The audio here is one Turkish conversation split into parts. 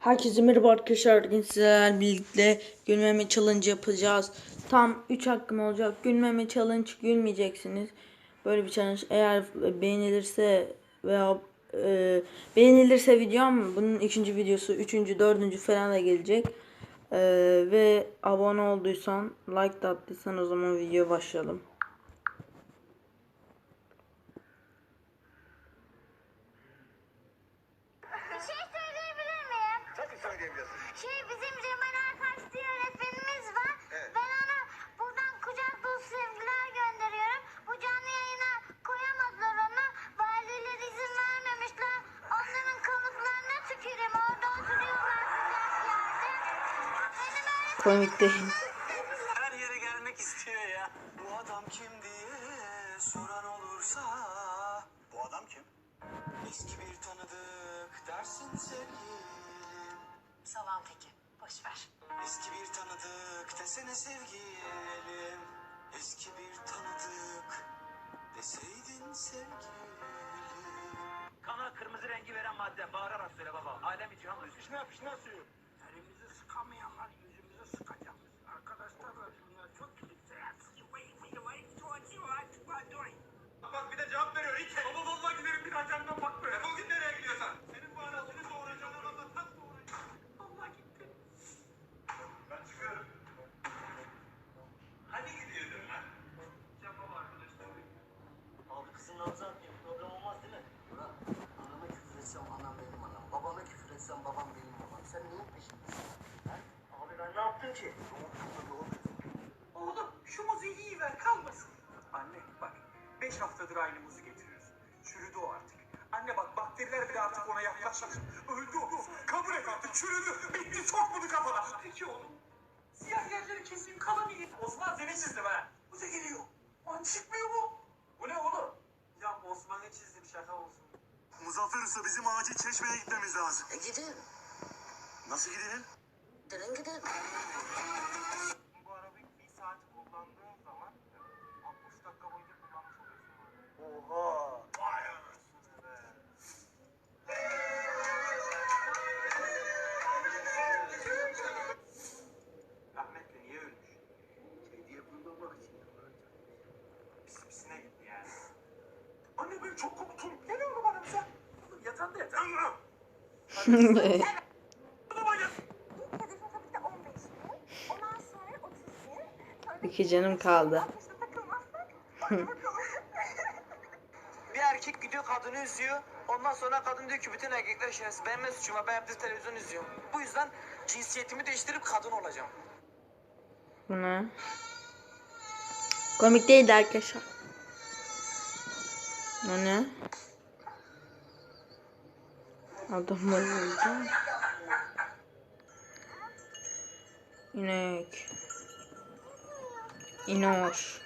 Herkese merhaba arkadaşlar. Bugün sizlerle birlikte gülmeme challenge yapacağız. Tam 3 hakkım olacak. Gülmeme challenge gülmeyeceksiniz. Böyle bir challenge eğer beğenilirse veya e, beğenilirse videom bunun ikinci videosu, üçüncü, dördüncü falan da gelecek. E, ve abone olduysan, like da attıysan o zaman video başlayalım. Şey bizim Cemal Erkaç diye öğretmenimiz var. Evet. Ben ona buradan kucak dolusu sevgiler gönderiyorum. Bu canlı yayına koyamadılar onu. Valiler izin vermemişler. Onların kanıtlarına tüküreyim. Orada oturuyorlar sıcak yerde. Benim öğretmenim Komik değil. Boş ver. Eski bir tanıdık desene sevgilim. Eski bir tanıdık deseydin sevgilim. Kana kırmızı rengi veren madde bağırarak söyle baba. Alem için ama üstüne pişne suyu. Elimizi sıkamayanlar yüzümüze sıkacak. Arkadaşlar da bunlar çok kötü. Bak bir de cevap veriyor. Ki. Baba vallahi giderim bir daha kendine bak böyle. Defol git nereye gidiyorsan. Senin bu anasını doğuracağını bana tak doğuracağım. Allah gitti. Ben çıkıyorum. Hani gidiyordun lan? Ya baba arkadaşlar. Abi kızın nabzı atmıyor. Problem olmaz değil mi? Murat, anama küfür etsem anam benim anam, babama küfür etsem babam benim babam. Sen neyin peşindesin? Ha? Abi ki? Oğlum şu muzu iyi ver kalmasın. Anne bak 5 haftadır aynı muzu getiriyorsun. Çürüdü o artık. Anne bak bakteriler bile artık ona yaklaşmış. Öldü o. Kabul et artık çürüdü. Bitti sok bunu kafana. Peki oğlum. Siyah yerleri keseyim kalan iyi. Osman seni çizdim ha. Bu da geliyor. Lan çıkmıyor bu. Bu ne oğlum? Ya Osman'ı çizdim şaka olsun. Muzaffer Usta bizim acil çeşmeye gitmemiz lazım. E gidin, Nasıl gidelim? gidin gidin. Çok korktum. Gel oğlum aramıza. Oğlum yatağında yat. Anne. Baba yat. ilk hedefim tabii ki de 15 bin. Ondan sonra 30 bin. Sonra İki canım kaldı. 60'a takılmazsak. Hadi bakalım. Bir erkek gidiyor kadını üzüyor. Ondan sonra kadın diyor ki bütün erkekler şerefsiz. Benim ne suçum var? Ben hep televizyon izliyorum. Bu yüzden cinsiyetimi değiştirip kadın olacağım. Bu ne? Komik değildi arkadaşlar. O ne? Adam öldü. İnek. İnoş.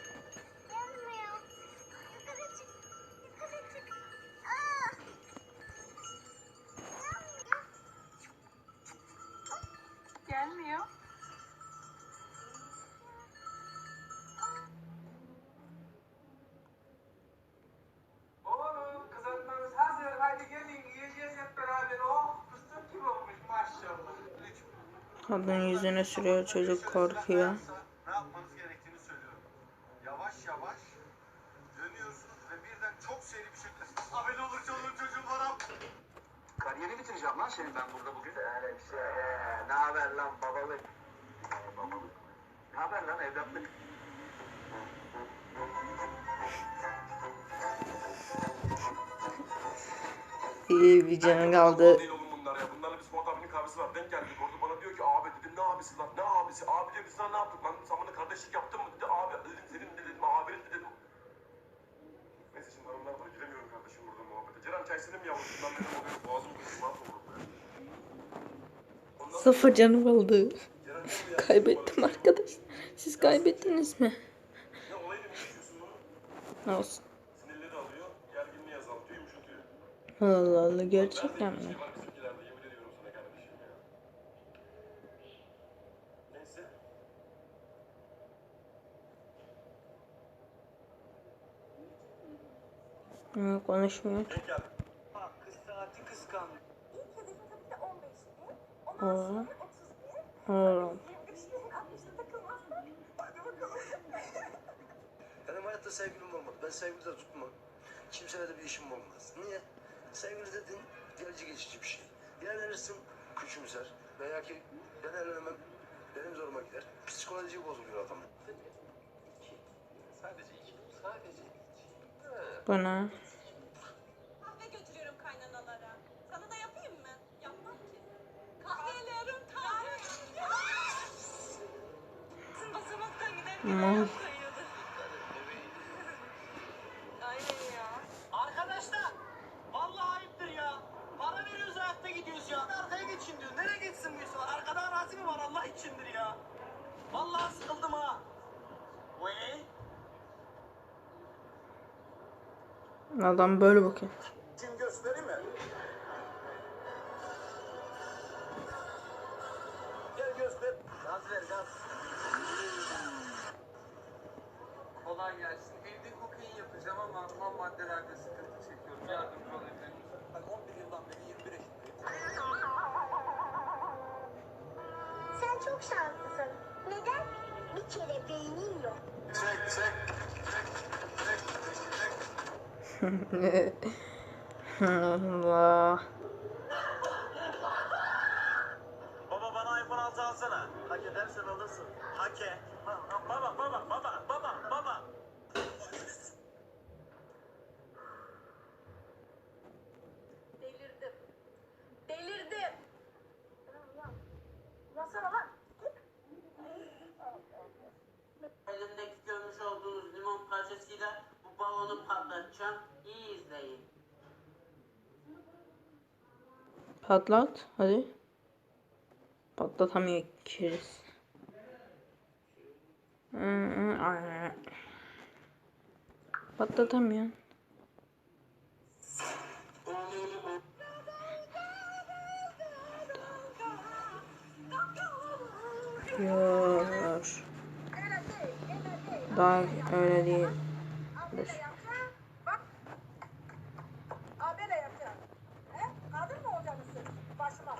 Kadın yüzüne sürüyor çocuk korkuyor. Ne yapmanız gerektiğini söylüyorum. Yavaş yavaş dönüyorsunuz ve birden çok seri bir şekilde Abi ne olur çoluğun çocuğun var abi. Kariyerini bitireceğim lan senin ben burada bugün. Öyle bir şey. Ee, ne haber lan babalık? Ee, babalık. Ne haber lan evlatlık? İyi bir canı kaldı. Değil oğlum bunlar ya. Bunlarla biz Fuat abinin kahvesi var. Denk geldik orada bana diyor ki abi dedim ne abisi lan ne abisi? Abi diyor biz sana ne yaptık lan? Sen bana kardeşlik yaptın mı dedi. Abi dedim senin de dedim abinin de dedim. Neyse şimdi hanımlar var. Giremiyorum kardeşim burada muhabbete. Ceren çay senin mi yavrum? Bundan benim oluyor. Boğazım kuruyor. Mahvolur be. Ondan Sıfır canım ya, Kaybettim arkadaş. Siz kaybettiniz mi? Ya olayı ne yaşıyorsun bunu? Olsun. Sinirleri alıyor. Gerginliği azaltıyor. Yumuşatıyor. Allah Allah Ben gerçekten mi? şey var bizimkilerde yemin ediyorum sana kardeşim ya. Neyse. Hı, konuşmuyor. Denk geldik. Bak kız saati kıskandı. İlk hedefim tabii ki de 15 bin. Oğlum. Oğlum. Benim hayatta sevgilim olmadı. Ben sevgili tutmam. Kimseyle de bir işim olmaz. Niye? Sevgili dediğin gelici geçici bir şey. Ya evlenirsin küçümser veya ki ben evlenemem benim zoruma gider. Psikoloji bozuluyor adamın. Sadece iki. Sadece iki. Bu ne? Kahve götürüyorum kaynanalara. Sana da yapayım mı? Yapmam ki. Kahvelerim kahve. Basamaktan giderken Aman. ayağım kayıyordu. Aynen ya. Arkadaşlar vallahi ayıptır ya. Para veriyoruz ayakta gidiyoruz ya. Arkaya geçin diyor. Nereye geçsin bu insan? Arkada arazi mi var Allah içindir ya. Vallahi sıkıldım ha. Vay. Adam böyle bakıyor. Kim göstereyim mi? Gel göster. Gaz ver gaz. Kolay gelsin. Evde kokain yapacağım ama ham maddelerde sıkıntı çekiyorum. Yardımcı olabilir misiniz? Ben 11 yıldan beri 21 yaşındayım. Sen çok şanslısın. Neden? Bir kere beynin yok. Çek çek. Allah. Baba bana iPhone 6 alsana. Hak edersen alırsın. Hak et. Baba baba baba baba baba. Balonu patlatacağım. İyi izleyin. Patlat. Hadi. Patlatamıyor keriz. Patlatamıyor. Yor. Daha öyle değil. Dur. Abi ne yapacaksın? He? Kadın mı olacaksın? Başıma.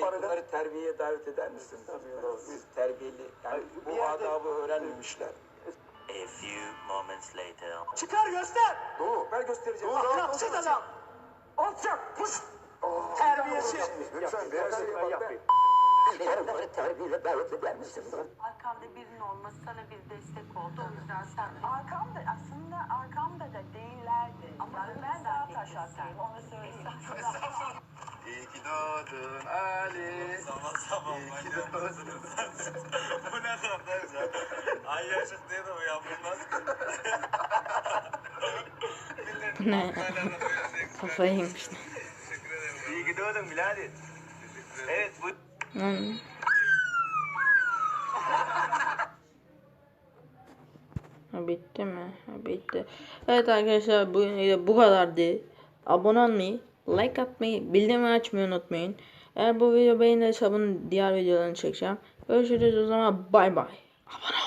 Şey, bunları terbiyeye davet eder misin? Biz terbiyeli, yani bu adabı öğrenmemişler. A few moments later. Çıkar göster. Doğu, ben göstereceğim. Ahlaksız adam. Alçak. Pus. Terbiyesiz. Lütfen biraz şey yapayım. Terbiyeyle davet eder misin? Arkamda birinin olması sana bir destek oldu. O yüzden sen... Arkamda aslında arkamda da değillerdi. Ama ben daha taş atayım onu söyleyeyim. Doğdun Ali. Zaman zaman ki doğdun. Bu ne kadar ya? Ay yaşık diye de uyanmaz ki. Bu ne? Kafayı yemişler. İyi ki doğdun birader. Evet bu. Ha, bitti mi? Bitti. Evet arkadaşlar bu bu kadardı. Abone olmayı, like atmayı, bildirimi açmayı unutmayın. Eğer bu video beğenirse bunun diğer videolarını çekeceğim. Görüşürüz o zaman bay bay. Abone ol.